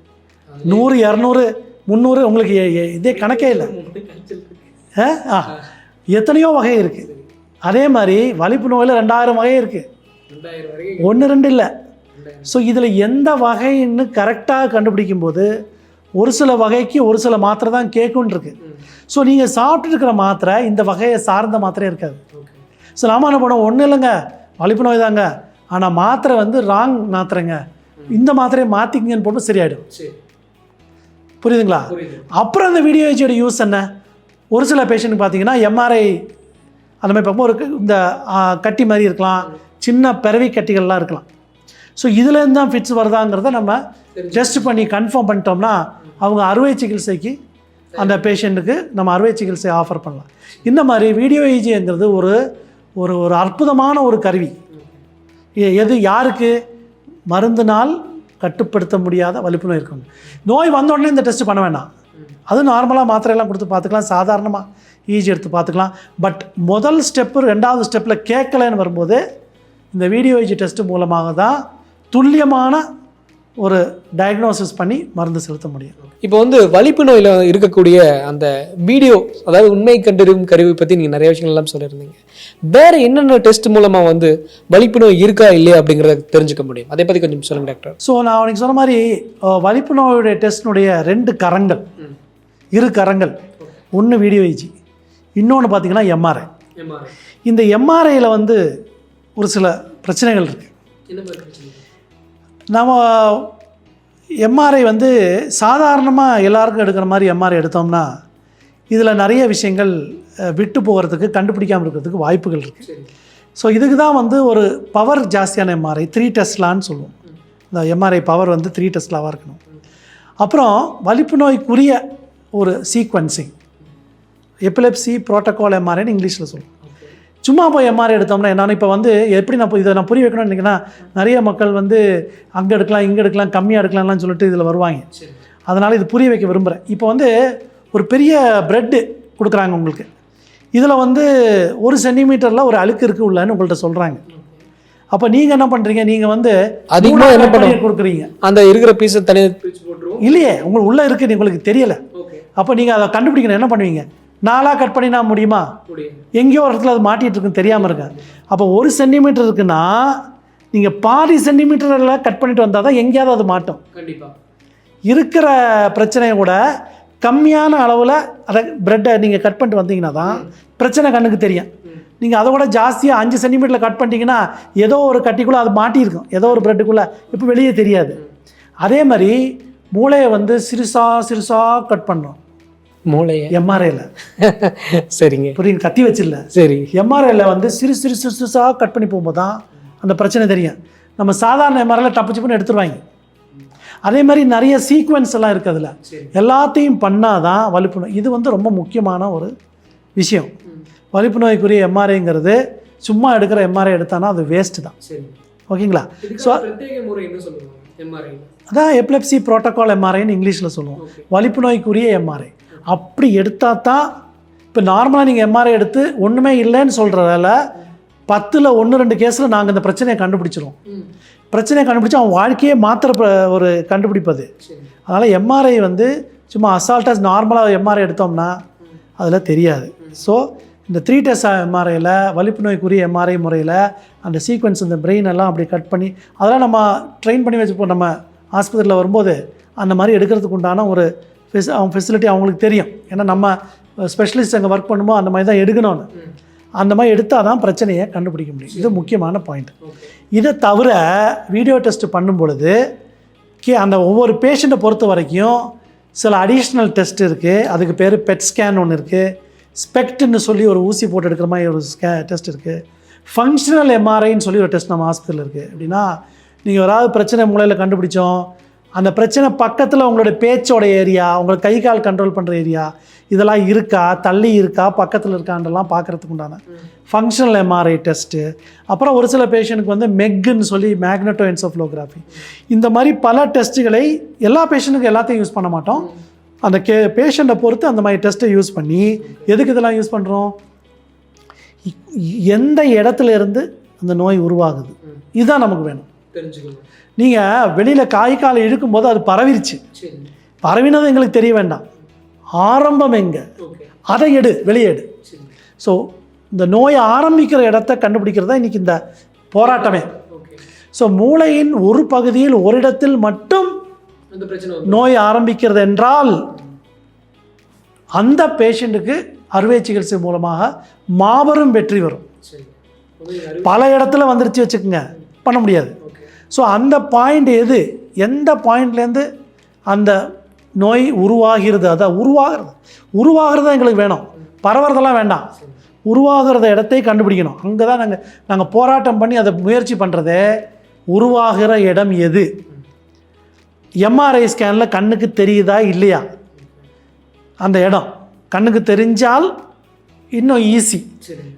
[SPEAKER 2] நூறு இரநூறு முந்நூறு உங்களுக்கு இதே கணக்கே இல்லை. ஆ எத்தனையோ வகை இருக்குது அதே மாதிரி வலிப்பு நோயில் ரெண்டாயிரம் வகை இருக்குது ஒன்று ரெண்டு இல்லை. ஸோ இதில் எந்த வகைன்னு கரெக்டாக கண்டுபிடிக்கும் போது ஒரு சில வகைக்கு ஒரு சில மாத்திரை தான் கேட்கும்னு இருக்கு. ஸோ நீங்கள் சாப்பிட்டு இருக்கிற மாத்திரை இந்த வகையை சார்ந்த மாத்திரை இருக்காது. ஸோ நாம என்ன பண்ணோம் ஒன்றும் இல்லைங்க. வலிப்பு நோய் தாங்க. ஆனால் மாத்திரை வந்து ராங் மாத்திரைங்க. இந்த மாத்திரையை மாற்றிக்கிங்கன்னு போட்டு சரியாயிடும்.
[SPEAKER 1] சரி.
[SPEAKER 2] புரியுதுங்களா?
[SPEAKER 1] புரியுது.
[SPEAKER 2] அப்புறம் அந்த வீடியோ ஏஜியோட யூஸ் என்ன? ஒரு சில பேஷண்ட் பார்த்தீங்கன்னா எம்ஆர்ஐ அந்த மாதிரி பார்க்கும்போது ஒரு இந்த கட்டி மாதிரி இருக்கலாம். சின்ன பிறவி கட்டிகள்லாம் இருக்கலாம். ஸோ இதுலேருந்து தான் ஃபிட்ஸ் வருதாங்கிறத நம்ம டெஸ்ட் பண்ணி கன்ஃபார்ம் பண்ணிட்டோம்னா அவங்க அறுவை சிகிச்சைக்கு அந்த பேஷண்ட்டுக்கு நம்ம அறுவை சிகிச்சை ஆஃபர் பண்ணலாம். இந்த மாதிரி வீடியோ ஏஜிங்கிறது ஒரு ஒரு ஒரு அற்புதமான ஒரு கருவி. எது யாருக்கு? மருந்தினால் கட்டுப்படுத்த முடியாத வலிப்பு நோய் இருக்கும். நோய் வந்த உடனே இந்த டெஸ்ட் பண்ண வேண்டாம் அது நார்மலாக மாத்திரையெல்லாம் கொடுத்து பார்த்துக்கலாம். சாதாரணமாக ஈஸி எடுத்து பார்த்துக்கலாம். பட் முதல் ஸ்டெப்பு ரெண்டாவது ஸ்டெப்பில் கேட்கலன்னு வரும்போது இந்த வீடியோ ஏஜி டெஸ்ட் மூலமாக தான் துல்லியமான ஒரு டயக்னோசிஸ் பண்ணி மருந்து செலுத்த முடியும்.
[SPEAKER 1] இப்போ வந்து வலிப்பு நோயில் இருக்கக்கூடிய அந்த வீடியோ அதாவது உண்மை கண்டறியும் கருவி பற்றி நீங்கள் நிறைய விஷயங்கள் எல்லாம் சொல்லியிருந்தீங்க. வேற என்னென்ன டெஸ்ட் மூலமாக வந்து வலிப்பு நோய் இருக்கா இல்லையா அப்படிங்கிறத தெரிஞ்சுக்க முடியும். அதை பற்றி கொஞ்சம் சொல்லுங்க டாக்டர்.
[SPEAKER 2] ஸோ நான் உனக்கு சொன்ன மாதிரி வலிப்பு நோயுடைய டெஸ்டினுடைய ரெண்டு கரங்கள் இரு கரங்கள். ஒன்று வீடியோ ஏஜி இன்னொன்று பார்த்தீங்கன்னா எம்ஆர்ஐ இந்த எம்ஆர்ஐயில் வந்து ஒரு சில பிரச்சனைகள் இருக்குது நம்ம எம்ஆர்ஐ வந்து சாதாரணமாக எல்லாருக்கும் எடுக்கிற மாதிரி எம்ஆர்ஐ எடுத்தோம்னா இதில் நிறைய விஷயங்கள் விட்டு போகிறதுக்கு கண்டுபிடிக்காமல் இருக்கிறதுக்கு வாய்ப்புகள் இருக்குது ஸோ இதுக்கு தான் வந்து ஒரு பவர் ஜாஸ்தியான எம்ஆர்ஐ த்ரீ டெஸ்ட்லான்னு சொல்லுவோம். இந்த எம்ஆர்ஐ பவர் வந்து த்ரீ டெஸ்ட்லாவாக இருக்கணும். அப்புறம் வலிப்பு நோய்க்குரிய ஒரு சீக்வன்சிங் எப்பிலெப்சி ப்ரோட்டோகால் எம்ஆர்ஐன்னு இங்கிலீஷில் சொல்லுவோம். சும்மா போய் எம்ஆர்ஐ எடுத்தோம்னா என்னன்னு இப்போ வந்து எப்படி நான் இதை நான் புரிய வைக்கணும்னு நினைக்கிறேன்னா நிறைய மக்கள் வந்து அங்கே எடுக்கலாம் இங்கே எடுக்கலாம் கம்மியாக எடுக்கலாம்லாம் சொல்லிட்டு இதில் வருவாங்க. அதனால் இது புரிய வைக்க விரும்புகிறேன் இப்போ வந்து ஒரு பெரிய ப்ரெட்டு கொடுக்குறாங்க உங்களுக்கு. இதில் வந்து ஒரு சென்டிமீட்டரில் ஒரு அழுக்கு இருக்குது உள்ளன்னு உங்கள்கிட்ட சொல்கிறாங்க அப்போ நீங்கள் என்ன பண்ணுறீங்க நீங்கள் வந்து
[SPEAKER 1] அதிகமா
[SPEAKER 2] மூணா
[SPEAKER 1] என்ன
[SPEAKER 2] பண்ணி? கொடுக்குறீங்க.
[SPEAKER 1] அந்த இருக்கிற பீஸை தனியாக
[SPEAKER 2] இல்லையே உங்களுக்கு உள்ளே இருக்குது உங்களுக்கு தெரியலை. அப்போ நீங்கள் அதை கண்டுபிடிக்கணும். என்ன பண்ணுவீங்க? நாலாக கட் பண்ணினா முடியுமா? எங்கேயோ ஒரு இடத்துல அது இருக்குன்னு தெரியாமல் இருக்கேன் அப்போ ஒரு சென்டிமீட்டர் இருக்குன்னா நீங்கள் பாதி சென்டிமீட்டரில் கட் பண்ணிட்டு வந்தால் தான் எங்கேயாவது அது மாட்டும்.
[SPEAKER 1] கண்டிப்பாக
[SPEAKER 2] இருக்கிற பிரச்சனையை கூட கம்மியான அளவில் அதை பிரெட்டை நீங்கள் கட் பண்ணிட்டு வந்தீங்கன்னா தான் பிரச்சனை கண்ணுக்கு தெரியும். நீங்கள் அதை விட ஜாஸ்தியாக அஞ்சு சென்டிமீட்டரில் கட் பண்ணிட்டீங்கன்னா ஏதோ ஒரு கட்டிக்குள்ளே அது மாட்டியிருக்கும். ஏதோ ஒரு பிரெட்டுக்குள்ளே இப்போ வெளியே தெரியாது. அதே மாதிரி மூளையை வந்து சிறுசாக சிறுசாக கட் பண்ணோம்.
[SPEAKER 1] மூளையை.
[SPEAKER 2] எம்ஆர்ஐயில்
[SPEAKER 1] சரிங்க.
[SPEAKER 2] புரியுங்க கத்தி வச்சிடல
[SPEAKER 1] சரி.
[SPEAKER 2] எம்ஆர்ஐயில் வந்து சிறு சிறு சிறு சிறுசாக கட் பண்ணி போகும்போது தான் அந்த பிரச்சனை தெரியும். நம்ம சாதாரண எம்ஆர்ஐயில் டப்பு சிப்புன்னு எடுத்துருவாங்க. அதே மாதிரி நிறைய சீக்வன்ஸ் எல்லாம் இருக்குது அதில். எல்லாத்தையும் பண்ணால் தான் வலிப்பு நோய் இது வந்து ரொம்ப முக்கியமான ஒரு விஷயம். வலிப்பு நோய்க்குரிய எம்ஆர்ஐங்கிறது சும்மா எடுக்கிற எம்ஆர்ஐ எடுத்தானா அது வேஸ்ட்டு தான். ஓகேங்களா? ஸோ அதான் எப்லெப்சி ப்ரோட்டோகால் எம்ஆர்ஐன்னு இங்கிலீஷில் சொல்லுவோம். வலிப்பு நோய்க்குரிய எம்ஆர்ஐ அப்படி எடுத்தால் தான் இப்போ நார்மலாக நீங்கள் எம்ஆர்ஐ எடுத்து ஒன்றுமே இல்லைன்னு சொல்கிறதால பத்தில் ஒன்று ரெண்டு கேஸில் நாங்கள் இந்த பிரச்சனையை கண்டுபிடிச்சிருவோம். பிரச்சனையை கண்டுபிடிச்சு அவன் வாழ்க்கையே மாத்திர ஒரு கண்டுபிடிப்பது அதனால் எம்ஆர்ஐ வந்து சும்மா அசால்ட்டாக நார்மலாக எம்ஆர்ஐ எடுத்தோம்னா அதில் தெரியாது. ஸோ இந்த த்ரீ டெஸ்ட் எம்ஆர்ஐயில் வலிப்பு நோய்க்குரிய எம்ஆர்ஐ முறையில் அந்த சீக்வன்ஸ் இந்த பிரெயின் எல்லாம் அப்படி கட் பண்ணி அதெல்லாம் நம்ம ட்ரெயின் பண்ணி வச்சுப்போம். நம்ம ஆஸ்பத்திரியில் வரும்போது அந்த மாதிரி எடுக்கிறதுக்கு உண்டான ஒரு ஃபெஸ் அவங்க ஃபெசிலிட்டி அவங்களுக்கு தெரியும். ஏன்னா நம்ம ஸ்பெஷலிஸ்ட் அங்கே ஒர்க் பண்ணும்போது அந்த மாதிரி தான் எடுக்கணும்னு. அந்த மாதிரி எடுத்தால் தான் பிரச்சனையை கண்டுபிடிக்க முடியும். இது முக்கியமான பாயிண்ட் இதை தவிர வீடியோ டெஸ்ட் பண்ணும் பொழுது கே அந்த ஒவ்வொரு பேஷண்ட்டை பொறுத்த வரைக்கும் சில அடிஷ்னல் டெஸ்ட் இருக்குது அதுக்கு பேர் பெட் ஸ்கேன் ஒன்று இருக்குது ஸ்பெக்ட்னு சொல்லி ஒரு ஊசி போட்டு எடுக்கிற மாதிரி ஒரு ஸ்கே டெஸ்ட் இருக்குது ஃபங்க்ஷனல் எம்ஆர்ஐன்னு சொல்லி ஒரு டெஸ்ட் நம்ம ஹாஸ்பிட்டலில் இருக்குது அப்படின்னா நீங்கள் ஏதாவது பிரச்சனை மூளையில் கண்டுபிடிச்சோம் அந்த பிரச்சனை பக்கத்தில் உங்களோட பேச்சோட ஏரியா உங்களோட கை கால் கண்ட்ரோல் பண்ணுற ஏரியா இதெல்லாம் இருக்கா? தள்ளி இருக்கா? பக்கத்தில் இருக்கான்றலாம் பார்க்குறதுக்கு உண்டான ஃபங்க்ஷனல் எம்ஆர்ஐ டெஸ்ட்டு அப்புறம் ஒரு சில பேஷண்ட்டுக்கு வந்து மெக்குன்னு சொல்லி மேக்னட்டோ என்சோஃப்ளோகிராஃபி இந்த மாதிரி பல டெஸ்ட்டுகளை எல்லா பேஷண்ட்டுக்கும் எல்லாத்தையும் யூஸ் பண்ண மாட்டோம். அந்த கே பேஷண்ட்டை பொறுத்து அந்த மாதிரி டெஸ்ட்டை யூஸ் பண்ணி எதுக்கு இதெல்லாம் யூஸ் பண்ணுறோம் எந்த இடத்துல இருந்து அந்த நோய் உருவாகுது? இதுதான் நமக்கு வேணும்.
[SPEAKER 1] தெரிஞ்சுக்கணும்.
[SPEAKER 2] நீங்கள் வெளியில் காய் காலை இழுக்கும்போது அது பரவிருச்சு. பரவினது எங்களுக்கு தெரிய வேண்டாம். ஆரம்பம் எங்கே? அதை எடு வெளியே எடு.
[SPEAKER 1] சரி.
[SPEAKER 2] ஸோ இந்த நோய் ஆரம்பிக்கிற இடத்த கண்டுபிடிக்கிறது தான் இன்றைக்கி இந்த போராட்டமே. ஸோ மூளையின் ஒரு பகுதியில் ஒரு இடத்தில் மட்டும் நோய் ஆரம்பிக்கிறது என்றால் அந்த பேஷண்ட்டுக்கு அறுவை சிகிச்சை மூலமாக மாபெரும் வெற்றி வரும். பல இடத்துல வந்துருச்சு வச்சுக்கோங்க. பண்ண முடியாது. ஸோ அந்த பாயிண்ட் எது? எந்த பாயிண்ட்லேருந்து அந்த நோய் உருவாகிறது? அதான் உருவாகிறது. உருவாகிறது தான் எங்களுக்கு வேணும். பரவுறதெல்லாம் வேண்டாம். உருவாகிறத இடத்தை கண்டுபிடிக்கணும். அங்கே தான் நாங்கள் நாங்கள் போராட்டம் பண்ணி அதை முயற்சி பண்ணுறதே உருவாகிற இடம் எது? எம்ஆர்ஐ ஸ்கேனில் கண்ணுக்கு தெரியுதா இல்லையா? அந்த இடம். கண்ணுக்கு தெரிஞ்சால் இன்னும் ஈஸி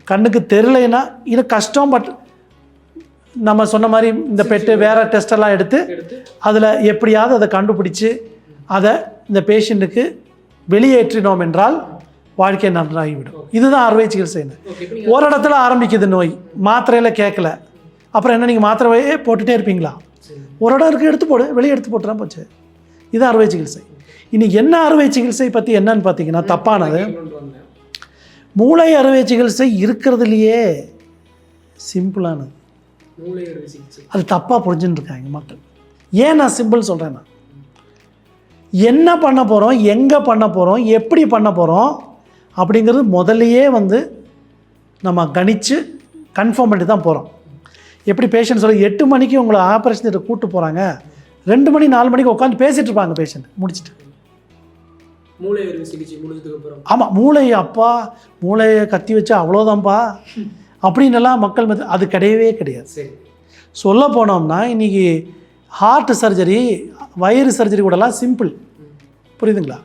[SPEAKER 2] கண்ணுக்கு தெரிலைன்னா இது கஷ்டம் பட் நம்ம சொன்ன மாதிரி இந்த பெட்டு வேறு டெஸ்டெல்லாம் எடுத்து அதில் எப்படியாவது அதை கண்டுபிடிச்சு அதை இந்த பேஷண்ட்டுக்கு வெளியேற்றினோம் என்றால் வாழ்க்கை நன்றாகிவிடும். இதுதான் அறுவை சிகிச்சை
[SPEAKER 1] ஓகே இப்போ
[SPEAKER 2] ஒரு இடத்துல ஆரம்பிக்குது நோய். மாத்திரையில் கேட்கல அப்புறம் என்ன நீங்கள் மாத்திரையே போட்டுகிட்டே இருப்பீங்களா? ஒரு இடம் இருக்கு எடுத்து போடு. வெளியே எடுத்து போட்டுனா போச்சு. இது அறுவை சிகிச்சை. இனி என்ன அறுவை சிகிச்சை பற்றி என்னன்னு பார்த்தீங்கன்னா தப்பானது. மூளை அறுவை சிகிச்சை இருக்கிறதுலையே சிம்பிளானது அது தப்பாக புரிஞ்சுட்டு இருக்காங்க மக்கள். ஏன் நான் சிம்பிள் சொல்கிறேன் நான் என்ன பண்ண போகிறோம் எங்கே பண்ண போகிறோம் எப்படி பண்ண போகிறோம் அப்படிங்கிறது முதல்லையே வந்து நம்ம கணிச்சு கன்ஃபார்ம் பண்ணிட்டு தான் போகிறோம் எப்படி பேஷண்ட் சொல்ல எட்டு மணிக்கு உங்களை ஆப்ரேஷன் தியேட்டர் கூட்டு போகிறாங்க ரெண்டு மணி நாலு மணிக்கு உட்காந்து பேசிகிட்டு இருப்பாங்க பேஷண்ட் முடிச்சுட்டு.
[SPEAKER 1] மூளை சிகிச்சை முடிஞ்சதுக்கு அப்புறம்.
[SPEAKER 2] ஆமாம் மூளை அப்பா மூளையை கத்தி வச்சா அவ்வளோதான்ப்பா அப்படின்னெல்லாம் மக்கள் மத்தி அது கிடையவே கிடையாது.
[SPEAKER 1] சரி.
[SPEAKER 2] சொல்ல போனோம்னா இன்றைக்கி ஹார்ட் சர்ஜரி வயிறு சர்ஜரி கூடலாம் சிம்பிள் புரியுதுங்களா?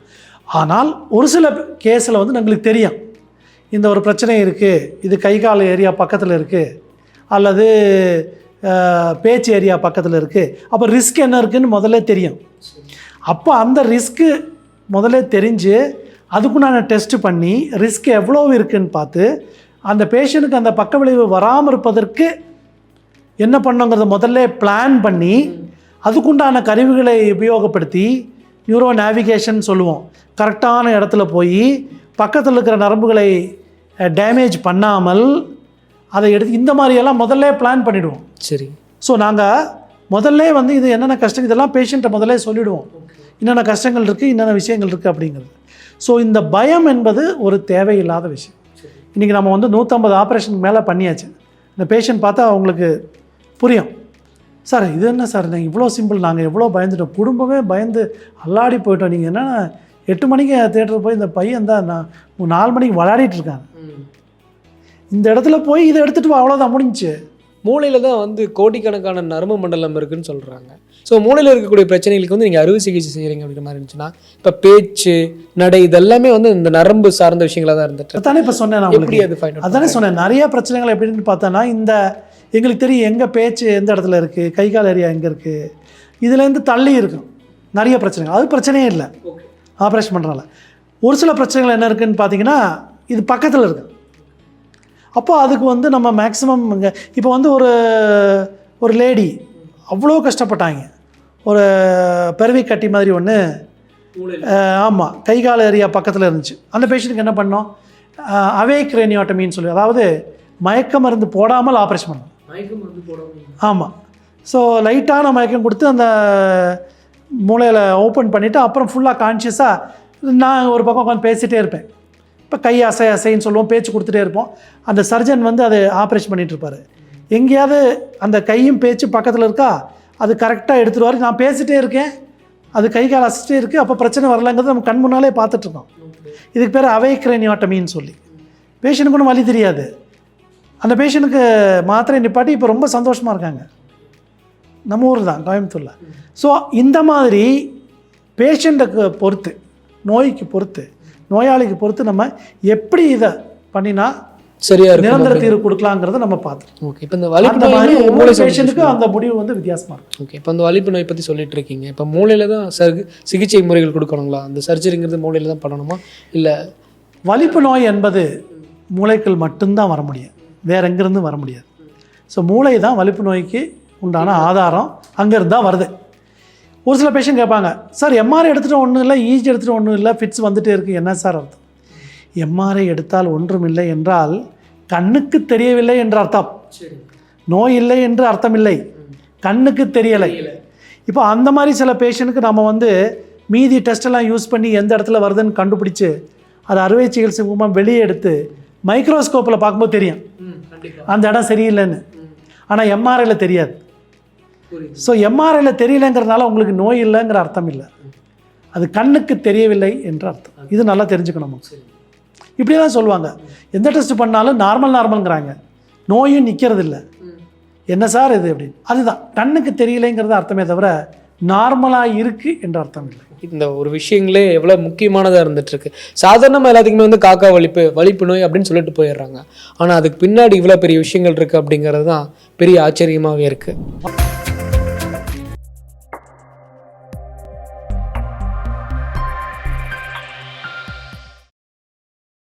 [SPEAKER 2] ஆனால் ஒரு சில கேஸில் வந்து எங்களுக்கு தெரியும். இந்த ஒரு பிரச்சனை இருக்குது இது கை கால் ஏரியா பக்கத்தில் இருக்குது அல்லது பேச்சு ஏரியா பக்கத்தில் இருக்குது அப்போ ரிஸ்க் என்ன இருக்குன்னு முதல்ல தெரியும். அப்போ அந்த ரிஸ்க்கு முதல்ல தெரிஞ்சு அதுக்குண்டான டெஸ்ட் பண்ணி ரிஸ்க் எவ்வளோ இருக்குன்னு பார்த்து அந்த பேஷண்ட்டுக்கு அந்த பக்க விளைவு வராமல் இருப்பதற்கு என்ன பண்ணுங்கிறத முதல்ல பிளான் பண்ணி அதுக்குண்டான கருவிகளை உபயோகப்படுத்தி நியூரோ நேவிகேஷன் சொல்லுவோம். கரெக்டான இடத்துல போய் பக்கத்தில் இருக்கிற நரம்புகளை டேமேஜ் பண்ணாமல் அதை எடுத்து இந்த மாதிரியெல்லாம் முதல்ல பிளான் பண்ணிவிடுவோம்
[SPEAKER 1] சரி.
[SPEAKER 2] ஸோ நாங்கள் முதல்ல வந்து இது என்னென்ன கஷ்டம் இதெல்லாம் பேஷண்ட்டை முதல்ல சொல்லிவிடுவோம் என்னென்ன கஷ்டங்கள் இருக்குது என்னென்ன விஷயங்கள் இருக்குது அப்படிங்கிறது. ஸோ இந்த பயம் என்பது ஒரு தேவையில்லாத விஷயம். இன்றைக்கி நம்ம வந்து நூற்றம்பது ஆப்ரேஷனுக்கு மேலே பண்ணியாச்சு. இந்த பேஷண்ட் பார்த்தா அவங்களுக்கு புரியும். சார் இது என்ன சார்? நீங்கள் இவ்வளோ சிம்பிள் நாங்கள் எவ்வளோ பயந்துட்டோம். குடும்பமே பயந்து அல்லாடி போயிட்டோம். நீங்கள் என்னென்ன எட்டு மணிக்கு தேட்டருக்கு போய் இந்த பையன் தான் நான் நாலு மணிக்கு விளையாடிட்டு இருக்காங்க இந்த இடத்துல போய் இதை எடுத்துகிட்டு அவ்வளோதான் முடிஞ்சுச்சு.
[SPEAKER 1] மூளையில் தான் வந்து கோடிக்கணக்கான நரம்பு மண்டலம் இருக்குன்னு சொல்கிறாங்க ஸோ மூளையில் இருக்கக்கூடிய பிரச்சனைகளுக்கு வந்து நீங்கள் அறுவை சிகிச்சை செய்கிறீங்க அப்படின்ற மாதிரி இருந்துச்சுன்னா இப்போ பேச்சு நடை இதெல்லாமே வந்து இந்த நரம்பு சார்ந்த விஷயங்களாக தான் இருந்துட்டு
[SPEAKER 2] அதானே இப்போ சொன்னேன் நான்
[SPEAKER 1] எப்படி
[SPEAKER 2] உங்களுக்கு
[SPEAKER 1] அது ஃபைண்ட்
[SPEAKER 2] அதானே சொன்னேன். நிறைய பிரச்சனைகள் எப்படின்னு பார்த்தோன்னா இந்த எங்களுக்கு தெரியும் எங்கே பேச்சு எந்த இடத்துல இருக்குது கை கால் ஏரியா எங்கே இருக்குது இதுலேருந்து தள்ளி இருக்கும். நிறைய பிரச்சனைகள். அது பிரச்சனையே இல்லை. ஆப்ரேஷன் பண்ணுறனால ஒரு சில பிரச்சனைகள் என்ன இருக்குன்னு பார்த்தீங்கன்னா இது பக்கத்தில் இருக்குது அப்போ அதுக்கு வந்து நம்ம மேக்ஸிமம் இங்கே இப்போ வந்து ஒரு ஒரு லேடி அவ்வளோ கஷ்டப்பட்டாங்க. ஒரு பெருவி கட்டி மாதிரி ஒன்று ஆமாம் கை கால் ஏரியா பக்கத்தில் இருந்துச்சு. அந்த பேஷண்ட்டுக்கு என்ன பண்ணோம்? அவே கிரேனியோட்டமின்னு சொல்லி அதாவது மயக்க மருந்து போடாமல் ஆப்ரேஷன் பண்ணோம். ஆமாம் ஸோ லைட்டான மயக்கம் கொடுத்து அந்த மூளையில் ஓப்பன் பண்ணிவிட்டு அப்புறம் ஃபுல்லாக கான்ஷியஸாக நான் ஒரு பக்கம் உட்காந்து பேசிகிட்டே இருப்பேன். இப்போ கை அசை அசைன்னு சொல்லுவோம் பேச்சு கொடுத்துட்டே இருப்போம். அந்த சர்ஜன் வந்து அதை ஆப்ரேஷன் பண்ணிட்டு இருப்பாரு. எங்கேயாவது அந்த கையும் பேச்சு பக்கத்தில் இருக்கா? அது கரெக்டாக எடுத்துருவார் நான் பேசிகிட்டே இருக்கேன். அது கை கால் அசிட்டே இருக்குது அப்போ பிரச்சனை வரலங்கிறது நம்ம கண் முன்னாலே பார்த்துட்ருக்கோம் இதுக்கு பேர் அவைக்ரேனியோட்டமின்னு சொல்லி. பேஷண்ட்டுக்கு ஒன்றும் வழி தெரியாது. அந்த பேஷண்ட்டுக்கு மாத்திரை நிப்பாட்டி இப்போ ரொம்ப சந்தோஷமாக இருக்காங்க. நம்ம ஊர் தான் கோயம்புத்தூரில். ஸோ இந்த மாதிரி பேஷண்ட்டுக்கு பொறுத்து நோய்க்கு பொறுத்து நோயாளிக்கு பொறுத்து நம்ம எப்படி இதை பண்ணினா
[SPEAKER 1] சரியா இருக்கும்
[SPEAKER 2] நிரந்தர தீர்வு கொடுக்கலாங்கிறத நம்ம பார்த்துருக்கோம்.
[SPEAKER 1] ஓகே இப்போ இந்த வலிப்பு நோய்
[SPEAKER 2] ஒவ்வொரு
[SPEAKER 1] மூளை
[SPEAKER 2] பேஷண்ட்டுக்கு அந்த முடிவு வந்து வித்தியாசமாக இருக்கும்.
[SPEAKER 1] ஓகே இப்போ அந்த வலிப்பு நோய் பற்றி சொல்லிட்டு இருக்கீங்க. இப்போ மூளையில தான் சர்கு சிகிச்சை முறைகள் கொடுக்கணுங்களா? அந்த சர்ஜரிங்கிறது மூளையில தான் பண்ணணுமா? இல்லை
[SPEAKER 2] வலிப்பு நோய் என்பது மூளைக்குள் மட்டும்தான் வர முடியும். வேற எங்கேருந்து வர முடியாது. ஸோ மூளை தான் வலிப்பு நோய்க்கு உண்டான ஆதாரம் அங்கேருந்து தான் வருது. ஒரு சில பேஷண்ட் கேட்பாங்க சார் எம்ஆர்ஐ எடுத்துகிட்டு ஒன்றும் இல்லை ஈஜி எடுத்துகிட்டு ஒன்றும் இல்லை ஃபிட்ஸ் வந்துட்டே இருக்குது என்ன சார் அர்த்தம்? எம்ஆர்ஐ எடுத்தால் ஒன்றும் இல்லை என்றால் கண்ணுக்கு தெரியவில்லை என்ற அர்த்தம். நோய் இல்லை என்று அர்த்தமில்லை. கண்ணுக்கு தெரியலை. இப்போ அந்த மாதிரி சில பேஷண்ட்டுக்கு நம்ம வந்து மீதி டெஸ்ட் எல்லாம் யூஸ் பண்ணி எந்த இடத்துல வருதுன்னு கண்டுபிடிச்சு அதை அறுவை சிகிச்சை மூலமாக வெளியே எடுத்து மைக்ரோஸ்கோப்பில் பார்க்கும்போது தெரியும். அந்த இடம் சரியில்லைன்னு. ஆனால் எம்ஆர்ஐயில் தெரியாது. ஸோ எம்ஆர்ஐயில் தெரியலைங்கிறதுனால உங்களுக்கு நோய் இல்லைங்கிற அர்த்தம் இல்லை. அது கண்ணுக்கு தெரியவில்லை என்ற அர்த்தம். இது நல்லா தெரிஞ்சுக்கணும்.
[SPEAKER 1] இப்படியே
[SPEAKER 2] இப்படி தான் சொல்லுவாங்க. எந்த டெஸ்ட் பண்ணாலும் நார்மல் நார்மல்ங்கிறாங்க நோயும் நிற்கிறது இல்லை என்ன சார் இது அப்படின்னு. அதுதான். கண்ணுக்கு தெரியலைங்கிறது அர்த்தமே தவிர நார்மலாக இருக்குது என்ற அர்த்தம் இல்லை.
[SPEAKER 1] இந்த ஒரு விஷயங்களே எவ்வளோ முக்கியமானதாக இருந்துட்டுருக்கு. சாதாரணமாக எல்லாத்துக்குமே வந்து காக்கா வலிப்பு வலிப்பு நோய் அப்படின்னு சொல்லிட்டு போயிடுறாங்க. ஆனால் அதுக்கு பின்னாடி இவ்வளோ பெரிய விஷயங்கள் இருக்குது அப்படிங்கிறது தான் பெரிய ஆச்சரியமாகவே இருக்குது